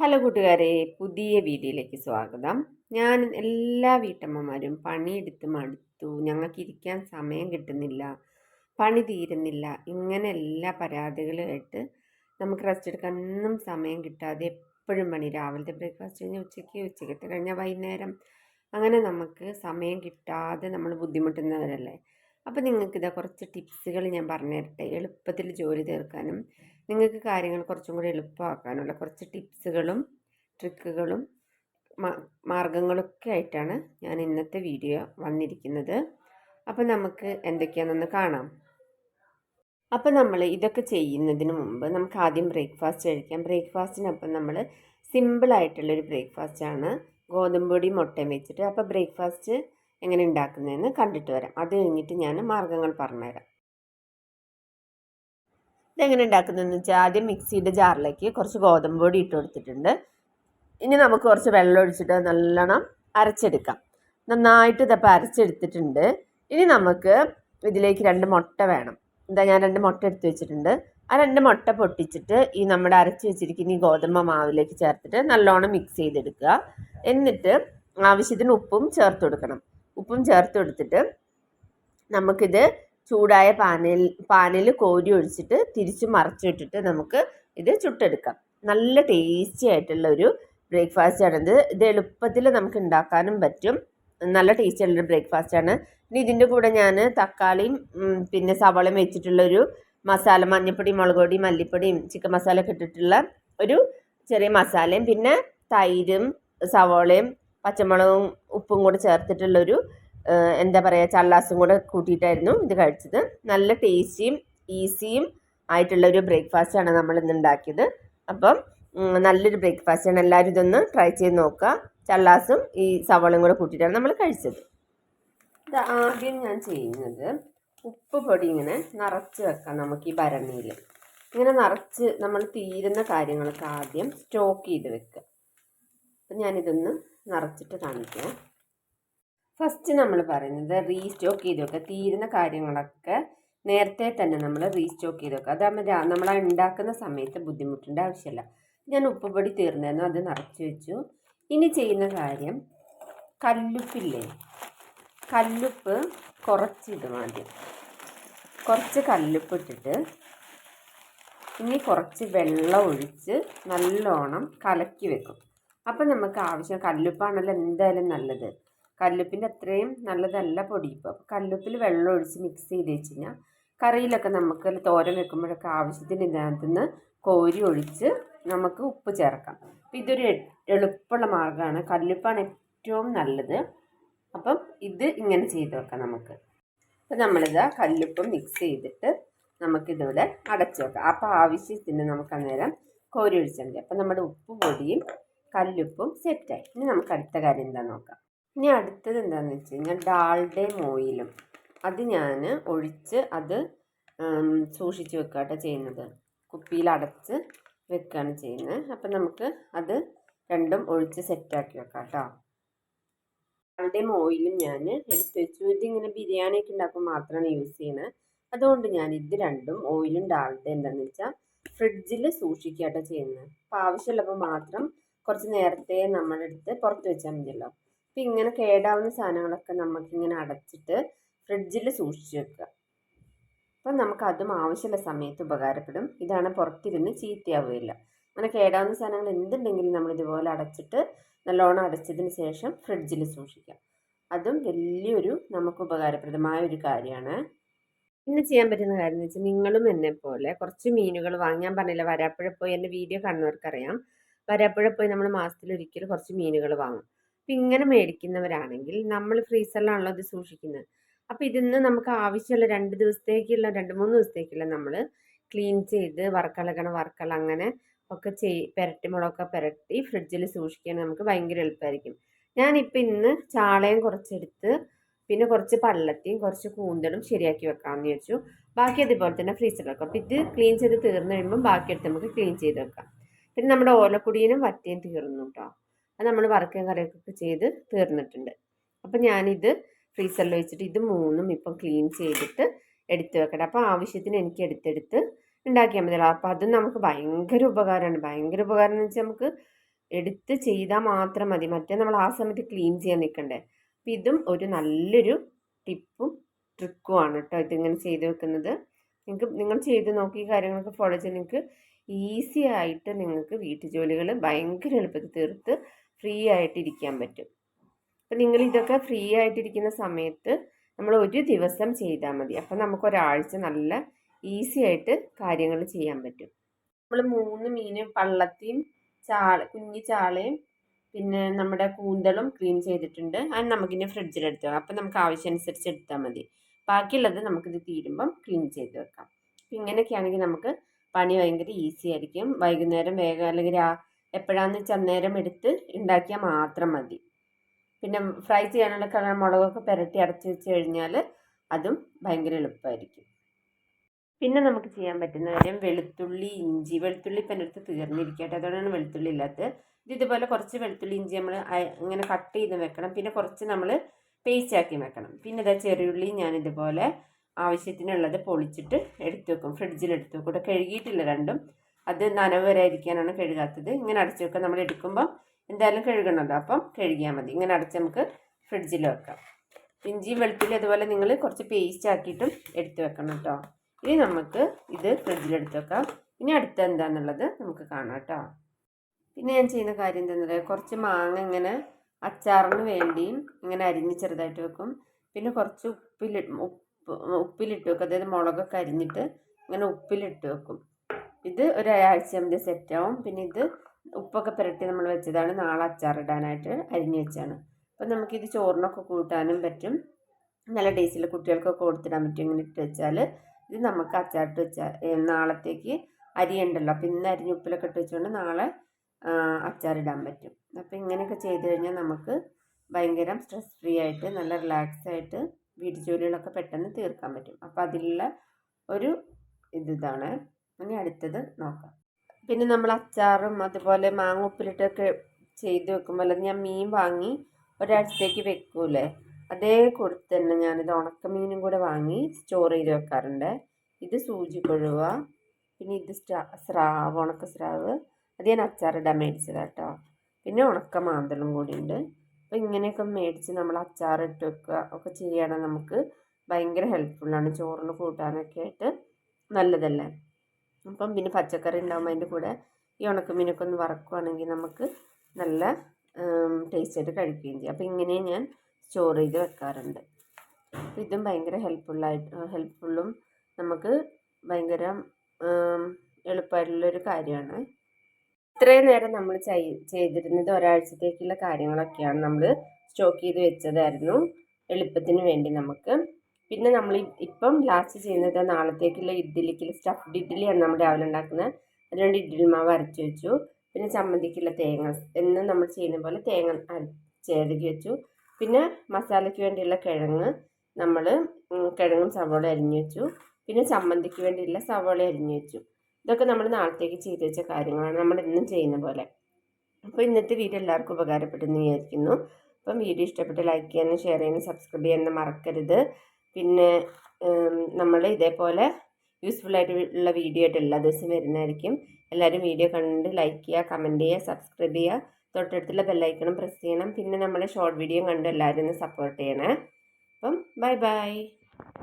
Hello കൂട്ടുകാരെ പുതിയ വീഡിയോയിലേക്ക് സ്വാഗതം. ഞാൻ എല്ലാ വീട്ടമ്മമാരും പണിയെടുത്ത് മടുത്തു. ഞങ്ങൾക്ക് ഇരിക്കാൻ സമയം കിട്ടുന്നില്ല പണി തീരുന്നില്ല. ഇങ്ങനെ എല്ലാ പരാതികളുമായിട്ട് നമുക്ക് റെസ്റ്റ് എടുക്കാൻ ഒന്നും സമയം കിട്ടാതെ എപ്പോഴും പണി. രാവിലത്തെ ബ്രേക്ക്ഫാസ്റ്റ് കഴിഞ്ഞാൽ ഉച്ചയ്ക്ക് ഉച്ചയ്ക്കത്തെ കഴിഞ്ഞാൽ വൈകുന്നേരം. അങ്ങനെ നമുക്ക് സമയം കിട്ടാതെ നമ്മൾ ബുദ്ധിമുട്ടുന്നവരല്ലേ? അപ്പോൾ നിങ്ങൾക്ക് ഇതാ കുറച്ച് ടിപ്സുകൾ ഞാൻ പറഞ്ഞു തരട്ടെ എളുപ്പത്തിൽ ജോലി തീർക്കാനും നിങ്ങൾക്ക് കാര്യങ്ങൾ കുറച്ചും കൂടി എളുപ്പമാക്കാനുള്ള കുറച്ച് ടിപ്സുകളും ട്രിക്കുകളും മാർഗങ്ങളൊക്കെ ആയിട്ടാണ് ഞാൻ ഇന്നത്തെ വീഡിയോ വന്നിരിക്കുന്നത്. അപ്പോൾ നമുക്ക് എന്തൊക്കെയാണെന്ന് കാണാം. അപ്പോൾ നമ്മൾ ഇതൊക്കെ ചെയ്യുന്നതിന് മുമ്പ് നമുക്ക് ആദ്യം ബ്രേക്ക്ഫാസ്റ്റ് കഴിക്കാം. ബ്രേക്ക്ഫാസ്റ്റിനൊപ്പം നമ്മൾ സിമ്പിളായിട്ടുള്ളൊരു ബ്രേക്ക്ഫാസ്റ്റാണ് ഗോതമ്പൊടി മുട്ടയും വെച്ചിട്ട്. അപ്പോൾ ബ്രേക്ക്ഫാസ്റ്റ് എങ്ങനെ ഉണ്ടാക്കുന്നതെന്ന് കണ്ടിട്ട് വരാം. അത് കഴിഞ്ഞിട്ട് ഞാൻ മാർഗങ്ങൾ പറഞ്ഞുതരാം. ഇതെങ്ങനെ ഉണ്ടാക്കുന്നതെന്ന് വെച്ചാൽ ആദ്യം മിക്സിയുടെ ജാറിലേക്ക് കുറച്ച് ഗോതമ്പ് പൊടി ഇട്ട് കൊടുത്തിട്ടുണ്ട്. ഇനി നമുക്ക് കുറച്ച് വെള്ളം ഒഴിച്ചിട്ട് നല്ലോണം അരച്ചെടുക്കാം. നന്നായിട്ട് ഇതപ്പോൾ അരച്ചെടുത്തിട്ടുണ്ട്. ഇനി നമുക്ക് ഇതിലേക്ക് രണ്ട് മുട്ട വേണം. എന്താ ഞാൻ രണ്ട് മുട്ട എടുത്ത് വെച്ചിട്ടുണ്ട്. ആ രണ്ട് മുട്ട പൊട്ടിച്ചിട്ട് ഈ നമ്മുടെ അരച്ച് വെച്ചിരിക്കുന്ന ഈ ഗോതമ്പ് മാവിലേക്ക് ചേർത്തിട്ട് നല്ലോണം മിക്സ് ചെയ്തെടുക്കുക. എന്നിട്ട് ആവശ്യത്തിന് ഉപ്പും ചേർത്ത് കൊടുക്കണം. ഉപ്പും ചേർത്ത് കൊടുത്തിട്ട് നമുക്കിത് ചൂടായ പാനിൽ പാനിൽ കോരി ഒഴിച്ചിട്ട് തിരിച്ച് മറച്ചിട്ടിട്ട് നമുക്ക് ഇത് ചുട്ടെടുക്കാം. നല്ല ടേസ്റ്റി ആയിട്ടുള്ള ഒരു ബ്രേക്ക്ഫാസ്റ്റ് ആണിത് ഇത്. എളുപ്പത്തിൽ നമുക്ക് ഉണ്ടാക്കാനും പറ്റും. നല്ല ടേസ്റ്റി ആയിട്ടുള്ള ബ്രേക്ക്ഫാസ്റ്റ് ആണ്. ഇനി ഇതിന്റെ കൂടെ ഞാൻ തക്കാളിയും പിന്നെ സവാളയും വെച്ചിട്ടുള്ളൊരു മസാല മഞ്ഞൾപ്പൊടി മുളക് പൊടി മല്ലിപ്പൊടിയും ചിക്കൻ മസാല ഒക്കെ ഇട്ടിട്ടുള്ള ഒരു ചെറിയ മസാലയും പിന്നെ തൈരും സവാളയും പച്ചമുളകും ഉപ്പും കൂടെ ചേർത്തിട്ടുള്ളൊരു എന്താ പറയുക ചല്ലാസും കൂടെ കൂട്ടിയിട്ടായിരുന്നു ഇത് കഴിച്ചത്. നല്ല ടേസ്റ്റിയും ഈസിയും ആയിട്ടുള്ള ഒരു ബ്രേക്ക്ഫാസ്റ്റാണ് നമ്മൾ ഇന്ന് ഉണ്ടാക്കിയത്. അപ്പം നല്ലൊരു ബ്രേക്ക്ഫാസ്റ്റാണ് എല്ലാവരും ഇതൊന്ന് ട്രൈ ചെയ്ത് നോക്കുക. ചല്ലാസും ഈ സവളയും കൂടെ കൂട്ടിയിട്ടാണ് നമ്മൾ കഴിച്ചത്. ഇത് ആദ്യം ഞാൻ ചെയ്യുന്നത് ഉപ്പ് പൊടി ഇങ്ങനെ നിറച്ച് വെക്കാം നമുക്ക് ഈ ഭരണിയിൽ. ഇങ്ങനെ നിറച്ച് നമ്മൾ തീരുന്ന കാര്യങ്ങളൊക്കെ ആദ്യം സ്റ്റോക്ക് ചെയ്ത് വെക്കുക. അപ്പം ഞാനിതൊന്ന് നിറച്ചിട്ട് കാണിക്കാം. ഫസ്റ്റ് നമ്മൾ പറയുന്നത് റീസ്റ്റോക്ക് ചെയ്ത് വെക്കുക. തീരുന്ന കാര്യങ്ങളൊക്കെ നേരത്തെ തന്നെ നമ്മൾ റീസ്റ്റോക്ക് ചെയ്ത് വെക്കുക. അതാകുമ്പോൾ നമ്മൾ ഉണ്ടാക്കുന്ന സമയത്ത് ബുദ്ധിമുട്ടേണ്ട ആവശ്യമില്ല ഞാൻ ഉപ്പുപൊടി തീർന്നായിരുന്നു അത് നിറച്ച് വെച്ചു. ഇനി ചെയ്യുന്ന കാര്യം കല്ലുപ്പില്ലേ? കല്ലുപ്പ് കുറച്ചിടും ആദ്യം. കുറച്ച് കല്ലുപ്പ് ഇട്ടിട്ട് ഇനി കുറച്ച് വെള്ളം ഒഴിച്ച് നല്ലോണം കലക്കി വെക്കും. അപ്പം നമുക്ക് ആവശ്യം കല്ലുപ്പാണല്ലോ എന്തായാലും നല്ലത്. കല്ലുപ്പിന്റെ അത്രയും നല്ലതല്ല പൊടി. ഇപ്പോൾ കല്ലുപ്പിൽ വെള്ളം ഒഴിച്ച് മിക്സ് ചെയ്ത് വെച്ച് കഴിഞ്ഞാൽ കറിയിലൊക്കെ നമുക്ക് തോരൻ വെക്കുമ്പോഴൊക്കെ ആവശ്യത്തിന് ഇതിനകത്ത് നിന്ന് കോരി ഒഴിച്ച് നമുക്ക് ഉപ്പ് ചേർക്കാം. അപ്പം ഇതൊരു എളുപ്പമുള്ള മാർഗമാണ്. കല്ലുപ്പാണ് ഏറ്റവും നല്ലത്. അപ്പം ഇത് ഇങ്ങനെ ചെയ്ത് വെക്കാം നമുക്ക്. അപ്പം നമ്മളിത് കല്ലുപ്പ് മിക്സ് ചെയ്തിട്ട് നമുക്കിതിവിടെ അടച്ചു വെക്കാം. അപ്പോൾ ആവശ്യത്തിന് നമുക്ക് അന്നേരം കോരി ഒഴിച്ചാൽ മതി. അപ്പം നമ്മുടെ ഉപ്പ് പൊടിയും കല്ലുപ്പും സെറ്റായി ഇനി നമുക്ക് അടുത്ത കാര്യം എന്താ നോക്കാം. ഇനി അടുത്തത് എന്താണെന്ന് വെച്ച് കഴിഞ്ഞാൽ ഡാൾഡയും ഓയിലും അത് ഞാൻ ഒഴിച്ച് അത് സൂക്ഷിച്ച് വെക്കുകട്ടോ ചെയ്യുന്നത്. കുപ്പിയിൽ അടച്ച് വെക്കുകയാണ് ചെയ്യുന്നത്. അപ്പം നമുക്ക് അത് രണ്ടും ഒഴിച്ച് സെറ്റാക്കി വെക്കാം കേട്ടോ ഡാൾഡയും ഓയിലും ഞാൻ എടുത്ത് വെച്ചു. ഇതിങ്ങനെ ബിരിയാണിയൊക്കെ ഉണ്ടാക്കുമ്പോൾ മാത്രമാണ് യൂസ് ചെയ്യുന്നത്. അതുകൊണ്ട് ഞാൻ ഇത് രണ്ടും ഓയിലും ഡാൾഡയും എന്താണെന്ന് വെച്ചാൽ ഫ്രിഡ്ജിൽ സൂക്ഷിക്കുകട്ടോ ചെയ്യുന്നത്. അപ്പോൾ ആവശ്യമുള്ളപ്പോൾ മാത്രം കുറച്ച് നേരത്തെ നമ്മളെടുത്ത് പുറത്ത് വെച്ചാൽ മതിയല്ലോ. അപ്പം ഇങ്ങനെ കേടാവുന്ന സാധനങ്ങളൊക്കെ നമുക്കിങ്ങനെ അടച്ചിട്ട് ഫ്രിഡ്ജിൽ സൂക്ഷിച്ച് വെക്കുക. അപ്പം നമുക്ക് അതും ആവശ്യമുള്ള സമയത്ത് ഉപകാരപ്പെടും. ഇതാണ് പുറത്തിരുന്ന് ചീത്തയാവുകയില്ല. അങ്ങനെ കേടാവുന്ന സാധനങ്ങൾ എന്തുണ്ടെങ്കിലും നമ്മൾ ഇതുപോലെ അടച്ചിട്ട് നല്ലോണം അടച്ചതിന് ശേഷം ഫ്രിഡ്ജിൽ സൂക്ഷിക്കാം അതും വലിയൊരു നമുക്ക് ഉപകാരപ്രദമായ ഒരു കാര്യമാണ്. പിന്നെ ചെയ്യാൻ പറ്റുന്ന കാര്യം എന്ന് വെച്ചാൽ നിങ്ങളും എന്നെ പോലെ കുറച്ച് മീനുകൾ വാങ്ങാൻ പറഞ്ഞില്ല വരാപ്പുഴ പോയി എന്റെ വീഡിയോ കാണുന്നവർക്കറിയാം. വരാപ്പുഴ പോയി നമ്മൾ മാസത്തിലൊരിക്കൽ കുറച്ച് മീനുകൾ വാങ്ങും. അപ്പം ഇങ്ങനെ മേടിക്കുന്നവരാണെങ്കിൽ നമ്മൾ ഫ്രീസറിലാണല്ലോ ഇത് സൂക്ഷിക്കുന്നത്. അപ്പോൾ ഇതിന്ന് നമുക്ക് ആവശ്യമുള്ള രണ്ട് ദിവസത്തേക്കുള്ള രണ്ട് മൂന്ന് ദിവസത്തേക്കുള്ള നമ്മൾ ക്ലീൻ ചെയ്ത് വറക്കളകണ വറക്കള അങ്ങനെ ഒക്കെ ചെയ് പുരട്ടി മുളകൊക്കെ പുരട്ടി ഫ്രിഡ്ജിൽ സൂക്ഷിക്കാൻ നമുക്ക് ഭയങ്കര എളുപ്പമായിരിക്കും ഞാനിപ്പോൾ ഇന്ന് ചാളയും കുറച്ചെടുത്ത് പിന്നെ കുറച്ച് പള്ളത്തിയും കുറച്ച് കൂന്തലും ശരിയാക്കി വെക്കാമെന്ന് വിചാരിച്ചു. ബാക്കി അതുപോലെ തന്നെ ഫ്രീസറിൽ വെക്കാം. അപ്പോൾ ഇത് ക്ലീൻ ചെയ്ത് തീർന്നു കഴിയുമ്പോൾ ബാക്കി എടുത്ത് നമുക്ക് ക്ലീൻ ചെയ്ത് വെക്കാം. പിന്നെ നമ്മുടെ ഓലക്കുടിയനും വറ്റയും തീർന്നു കേട്ടോ അത് നമ്മൾ വറക്കുകയും കറിയൊക്കെ ചെയ്ത് തീർന്നിട്ടുണ്ട്. അപ്പം ഞാനിത് ഫ്രീസറിൽ വെച്ചിട്ട് ഇത് മൂന്നും ഇപ്പം ക്ലീൻ ചെയ്തിട്ട് എടുത്ത് വെക്കട്ടെ. അപ്പോൾ ആവശ്യത്തിന് എനിക്ക് എടുത്തെടുത്ത് ഉണ്ടാക്കിയാൽ മതിയല്ലോ. അപ്പോൾ അതും നമുക്ക് ഭയങ്കര ഉപകാരമാണ്. ഭയങ്കര ഉപകാരം എന്ന് വെച്ചാൽ നമുക്ക് എടുത്ത് ചെയ്താൽ മാത്രം മതി. മറ്റേ നമ്മൾ ആ സമയത്ത് ക്ലീൻ ചെയ്യാൻ നിൽക്കണ്ടേ. അപ്പം ഇതും ഒരു നല്ലൊരു ടിപ്പും ട്രിക്കുമാണ് കേട്ടോ ഇതിങ്ങനെ ചെയ്ത് വെക്കുന്നത്. നിങ്ങൾക്ക് നിങ്ങൾ ചെയ്ത് നോക്കി കാര്യങ്ങളൊക്കെ ഫോളോ ചെയ്ത് നിങ്ങൾക്ക് ഈസി ആയിട്ട് നിങ്ങൾക്ക് വീട്ടുജോലികൾ ഭയങ്കര എളുപ്പത്തിൽ തീർത്ത് ഫ്രീ ആയിട്ടിരിക്കാൻ പറ്റും. അപ്പം നിങ്ങൾ ഇതൊക്കെ ഫ്രീ ആയിട്ടിരിക്കുന്ന സമയത്ത് നമ്മൾ ഒരു ദിവസം ചെയ്താൽ മതി. അപ്പം നമുക്ക് ഒരാഴ്ച നല്ല ഈസി ആയിട്ട് കാര്യങ്ങൾ ചെയ്യാൻ പറ്റും. നമ്മൾ മൂന്ന് മീൻ പള്ളത്തിയും ചാള കുഞ്ഞി ചാളയും പിന്നെ നമ്മുടെ കൂന്തളും ക്ലീൻ ചെയ്തിട്ടുണ്ട്. അത് നമുക്കിനി ഫ്രിഡ്ജിലെടുത്ത് വെക്കാം. അപ്പം നമുക്ക് ആവശ്യമനുസരിച്ച് എടുത്താൽ മതി. ബാക്കിയുള്ളത് നമുക്കിത് തീരുമ്പം ക്ലീൻ ചെയ്ത് വെക്കാം. ഇങ്ങനെയൊക്കെയാണെങ്കിൽ നമുക്ക് പണി ഭയങ്കര ഈസി ആയിരിക്കും. വൈകുന്നേരം വേഗം അല്ലെങ്കിൽ രാ എപ്പോഴാന്ന് വെച്ചാൽ അന്നേരം എടുത്ത് ഉണ്ടാക്കിയാൽ മാത്രം മതി. പിന്നെ ഫ്രൈ ചെയ്യാനുള്ള കളർ മുളകൊക്കെ പുരട്ടി അടച്ച് വെച്ച് കഴിഞ്ഞാൽ അതും ഭയങ്കര എളുപ്പമായിരിക്കും പിന്നെ നമുക്ക് ചെയ്യാൻ പറ്റുന്ന കാര്യം വെളുത്തുള്ളി ഇഞ്ചി. വെളുത്തുള്ളി ഇപ്പം എന്റെ അടുത്ത് തീർന്നിരിക്കട്ടെ. അതുകൊണ്ടാണ് വെളുത്തുള്ളി ഇല്ലാത്തത്. ഇത് ഇതുപോലെ കുറച്ച് വെളുത്തുള്ളി ഇഞ്ചി നമ്മൾ ഇങ്ങനെ കട്ട് ചെയ്ത് വെക്കണം. പിന്നെ കുറച്ച് നമ്മൾ പേസ്റ്റ് ആക്കി വെക്കണം. പിന്നെ ഇതാ ചെറിയുള്ളി ഞാൻ ഇതുപോലെ ആവശ്യത്തിനുള്ളത് പൊളിച്ചിട്ട് എടുത്തു വെക്കും. ഫ്രിഡ്ജിൽ എടുത്തു വെക്കും. ഇവിടെ കഴുകിയിട്ടില്ല രണ്ടും. അത് നനവ് വരെ ഇരിക്കാനാണ് കഴുകാത്തത്. ഇങ്ങനെ അടച്ചു വെക്കാം നമ്മൾ എടുക്കുമ്പോൾ എന്തായാലും കഴുകണമല്ലോ. അപ്പം കഴുകിയാൽ മതി. ഇങ്ങനെ അടച്ച് നമുക്ക് ഫ്രിഡ്ജിൽ വെക്കാം. ഇഞ്ചിയും വെളുത്തുള്ളി അതുപോലെ നിങ്ങൾ കുറച്ച് പേസ്റ്റ് ആക്കിയിട്ടും എടുത്തു വെക്കണം കേട്ടോ. ഇനി നമുക്ക് ഇത് ഫ്രിഡ്ജിൽ എടുത്തു വെക്കാം. ഇനി അടുത്ത എന്താണെന്നുള്ളത് നമുക്ക് കാണാം കേട്ടോ. പിന്നെ ഞാൻ ചെയ്യുന്ന കാര്യം എന്താണെന്ന് പറയുക കുറച്ച് മാങ്ങ ഇങ്ങനെ അച്ചാറിന് വേണ്ടിയും ഇങ്ങനെ അരിഞ്ഞ് ചെറുതായിട്ട് വെക്കും. പിന്നെ കുറച്ച് ഉപ്പിൽ ഉപ്പ് ഉപ്പിലിട്ട് വെക്കും. അതായത് മുളകൊക്കെ അരിഞ്ഞിട്ട് ഇങ്ങനെ ഉപ്പിലിട്ട് വെക്കും. ഇത് ഒരാഴ്ച സെറ്റ് ആവും പിന്നെ ഇത് ഉപ്പൊക്കെ പുരട്ടി നമ്മൾ വെച്ചതാണ്. നാളെ അച്ചാറിടാനായിട്ട് അരിഞ്ഞ് വെച്ചാണ് അപ്പം നമുക്കിത് ചോറിനൊക്കെ കൂട്ടാനും പറ്റും. നല്ല ടേസ്റ്റിൽ കുട്ടികൾക്കൊക്കെ കൊടുത്തിടാൻ പറ്റും. ഇങ്ങനെ ഇട്ട് വെച്ചാൽ. ഇത് നമുക്ക് അച്ചാറിട്ട് വെച്ചാൽ നാളത്തേക്ക് അരി ഉണ്ടല്ലോ അപ്പം ഇന്ന് അരിഞ്ഞ് ഉപ്പിലൊക്കെ ഇട്ട് വെച്ചുകൊണ്ട് നാളെ അച്ചാറിടാൻ പറ്റും. അപ്പം ഇങ്ങനെയൊക്കെ ചെയ്ത് കഴിഞ്ഞാൽ നമുക്ക് ഭയങ്കര സ്ട്രെസ് ഫ്രീ ആയിട്ട് നല്ല റിലാക്സ് ആയിട്ട് വീട്ടു ജോലികളൊക്കെ പെട്ടെന്ന് തീർക്കാൻ പറ്റും. അപ്പോൾ അതിലുള്ള ഒരു ഇത് ഇതാണ് ഇനി അടുത്തത് നോക്കാം. പിന്നെ നമ്മൾ അച്ചാറും അതുപോലെ മാങ്ങ ഉപ്പിലിട്ടൊക്കെ ചെയ്ത് വെക്കുമ്പോൾ ഞാൻ മീൻ വാങ്ങി ഒരാഴ്ചത്തേക്ക് വെക്കൂലേ? അതേ കൊടുത്ത് തന്നെ ഞാനിത് ഉണക്കമീനും കൂടെ വാങ്ങി സ്റ്റോർ ചെയ്ത് വെക്കാറുണ്ട്. ഇത് സൂചി കൊഴുവ പിന്നെ ഇത് സ്രാവ് ഉണക്ക സ്രാവ്. അത് ഞാൻ അച്ചാറിടാൻ മേടിച്ചതാട്ടോ. പിന്നെ ഉണക്ക മാന്തളും കൂടി ഉണ്ട് അപ്പോൾ ഇങ്ങനെയൊക്കെ മേടിച്ച് നമ്മൾ അച്ചാറിട്ട് വെക്കുക. ഒക്കെ ചെയ്യുകയാണെങ്കിൽ നമുക്ക് ഭയങ്കര ഹെൽപ്ഫുള്ളാണ് ചോറിന് കൂട്ടാനൊക്കെ ആയിട്ട് നല്ലതല്ലേ? അപ്പം പിന്നെ പച്ചക്കറി ഉണ്ടാകുമ്പോൾ അതിന്റെ കൂടെ ഈ ഉണക്കമീനൊക്കെ ഒന്ന് വറക്കുവാണെങ്കിൽ നമുക്ക് നല്ല ടേസ്റ്റായിട്ട് കഴിക്കുകയും ചെയ്യും. അപ്പോൾ ഇങ്ങനെ ഞാൻ സ്റ്റോർ ചെയ്ത് വെക്കാറുണ്ട്. അപ്പോൾ ഇതും ഭയങ്കര ഹെൽപ്ഫുള്ളായിട്ട് ഹെൽപ്ഫുള്ളും നമുക്ക് ഭയങ്കര എളുപ്പമായിട്ടുള്ളൊരു കാര്യമാണ്. ഇത്രയും നേരം നമ്മൾ ചെയ്തിരുന്നത് ഒരാഴ്ചത്തേക്കുള്ള കാര്യങ്ങളൊക്കെയാണ് നമ്മൾ സ്റ്റോക്ക് ചെയ്ത് വെച്ചതായിരുന്നു. എളുപ്പത്തിന് വേണ്ടി നമുക്ക്. പിന്നെ നമ്മൾ ഇപ്പം ലാസ്റ്റ് ചെയ്യുന്നത് നാളത്തേക്കുള്ള ഇഡ്ഡലിക്കുള്ള സ്റ്റഫ്ഡ് ഇഡ്ഡലിയാണ് നമ്മൾ രാവിലെ ഉണ്ടാക്കുന്നത്. അതുകൊണ്ട് ഇഡ്ഡലി മാവ് അരച്ച് വെച്ചു. പിന്നെ ചമ്മന്തിക്കുള്ള തേങ്ങ എന്ന് നമ്മൾ ചെയ്യുന്ന പോലെ തേങ്ങ ചേരുകി വെച്ചു. പിന്നെ മസാലയ്ക്ക് വേണ്ടിയുള്ള കിഴങ്ങ് നമ്മൾ കിഴങ്ങും സവോള അരിഞ്ഞു വെച്ചു. പിന്നെ ചമ്മന്തിക്ക് വേണ്ടിയുള്ള സവോള അരിഞ്ഞു വെച്ചു. ഇതൊക്കെ നമ്മൾ നാളത്തേക്ക് ചെയ്തു വെച്ച കാര്യങ്ങളാണ് നമ്മൾ എന്നും ചെയ്യുന്ന പോലെ. അപ്പോൾ ഇന്നത്തെ വീഡിയോ എല്ലാവർക്കും ഉപകാരപ്പെട്ടെന്ന് വിചാരിക്കുന്നു. അപ്പം വീഡിയോ ഇഷ്ടപ്പെട്ട് ലൈക്ക് ചെയ്യാനും ഷെയർ ചെയ്യാനും സബ്സ്ക്രൈബ് ചെയ്യാനും മറക്കരുത്. പിന്നെ നമ്മൾ ഇതേപോലെ യൂസ്ഫുൾ ആയിട്ടുള്ള വീഡിയോ ആയിട്ട് എല്ലാ ദിവസവും വരുന്നതായിരിക്കും. എല്ലാവരും വീഡിയോ കണ്ട് ലൈക്ക് ചെയ്യുക കമന്റ് ചെയ്യുക സബ്സ്ക്രൈബ് ചെയ്യുക. തൊട്ടടുത്തുള്ള ബെല്ലൈക്കണം പ്രസ് ചെയ്യണം. പിന്നെ നമ്മളെ ഷോർട്ട് വീഡിയോ കണ്ട് എല്ലാവരും ഒന്ന് സപ്പോർട്ട് ചെയ്യണേ. അപ്പം ബൈ ബൈ